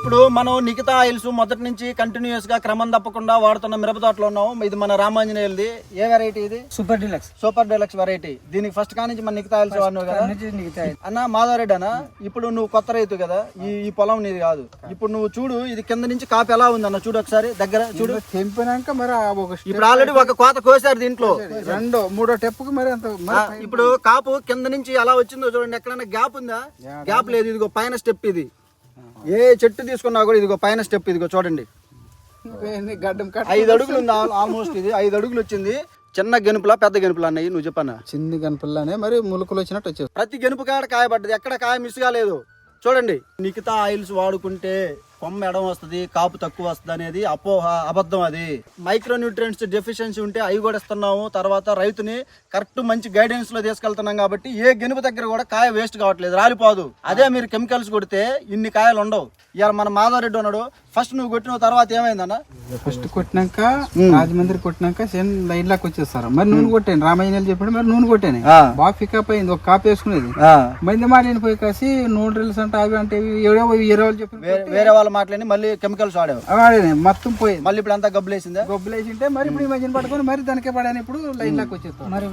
ఇప్పుడు మనం నిఖితా ఆయిల్స్ మొదటి నుంచి కంటిన్యూస్గా క్రమం తప్పకుండా వాడుతున్న మిరప తోటలో ఉన్నాం ఇది మన రామాంజనేయులది. ఏ వెరైటీ ఇది? Super deluxe super deluxe variety దీనికి ఫస్ట్ కా నుంచి మన నిఖితా ఆయిల్స్ వాడినావు కదా? మిగతా అన్న మాధవరెడ్డి అన్న ఇప్పుడు నువ్వు కొత్త రైతు కదా ఈ ఈ పొలం నీది కాదు. ఇప్పుడు నువ్వు చూడు ఇది కింద నుంచి కాపు ఎలా ఉంది అన్న చూడు ఒకసారి దగ్గర చూడు. తెంపినాక మరి ఇప్పుడు ఆల్రెడీ ఒక కోత కోసారు దీంట్లో. రెండో మూడో టెప్పుకి మరి అంత ఇప్పుడు కాపు కింద నుంచి ఎలా వచ్చిందో చూడండి ఎక్కడైనా గ్యాప్ ఉందా? గ్యాప్ లేదు ఇదిగో పైన స్టెప్ ఇది. ఏ చెట్టు తీసుకున్నా కూడా ఇదిగో పైన స్టెప్ ఇదిగో చూడండి. గడ్డం ఐదు అడుగులు ఉంది ఆల్మోస్ట్ ఇది. ఐదు అడుగులు వచ్చింది. చిన్న గెనుపులా పెద్ద గెనుపులా అన్నయ్య నువ్వు చెప్పన్నా? చిన్ని కనపిల్లనే మరి ములుకులు వచ్చినట్టు వచ్చేది ప్రతి గెనుపు కాడ కాయబడ్డది. ఎక్కడ కాయ మిస్ కాలేదు. చూడండి. నిఖితా ఆయిల్స్ వాడుకుంటే కొమ్మ ఎడం వస్తుంది కాపు తక్కువ వస్తుంది అనేది అపోహ అబద్ధం అది. మైక్రో న్యూట్రియంట్స్ డెఫిషియన్సీ ఉంటే అవి కూడా ఇస్తున్నాము. తర్వాత రైతుని కరెక్ట్ మంచి గైడెన్స్లో తీసుకెళ్తున్నాం కాబట్టి ఏ గెనుపు దగ్గర కూడా కాయ వేస్ట్ కావట్లేదు రాలిపోదు. అదే మీరు కెమికల్స్ కొడితే ఇన్ని కాయలు ఉండవు. ఇవాళ మన మాధవరెడ్డి ఉన్నాడు ఫస్ట్ నువ్వు కొట్టిన తర్వాత ఏమైందన్న? ఫస్ట్ కొట్టినాక రాజమండ్రి కొట్టినాక సేమ్ లైన్ లాక్ వచ్చేస్తారు? మరి నూనె కొట్టాను రామయ్య చెప్పాడు మరి నూనె కొట్టాను. బాగా పికప్ అయింది ఒక కాపు వేసుకునేది. మంది మాటలు పోయి కాసి నూనె రిల్స్ అంటే అవి అంటే ఇరవై వాళ్ళు చెప్పిన వేరే వేరే కెమికల్ మాట్లాడి మళ్ళీ కెమికల్స్ వాడావు. వాడే మొత్తం పోయి మళ్ళీ ఇప్పుడు అంతా గబ్బులేసిందా? గబ్బులేసింటే మరి ఇప్పుడు ఈ మధ్యన పట్టుకొని మరి దానికే పడాను ఇప్పుడు లైన్ లాక్ వచ్చేస్తాం మరి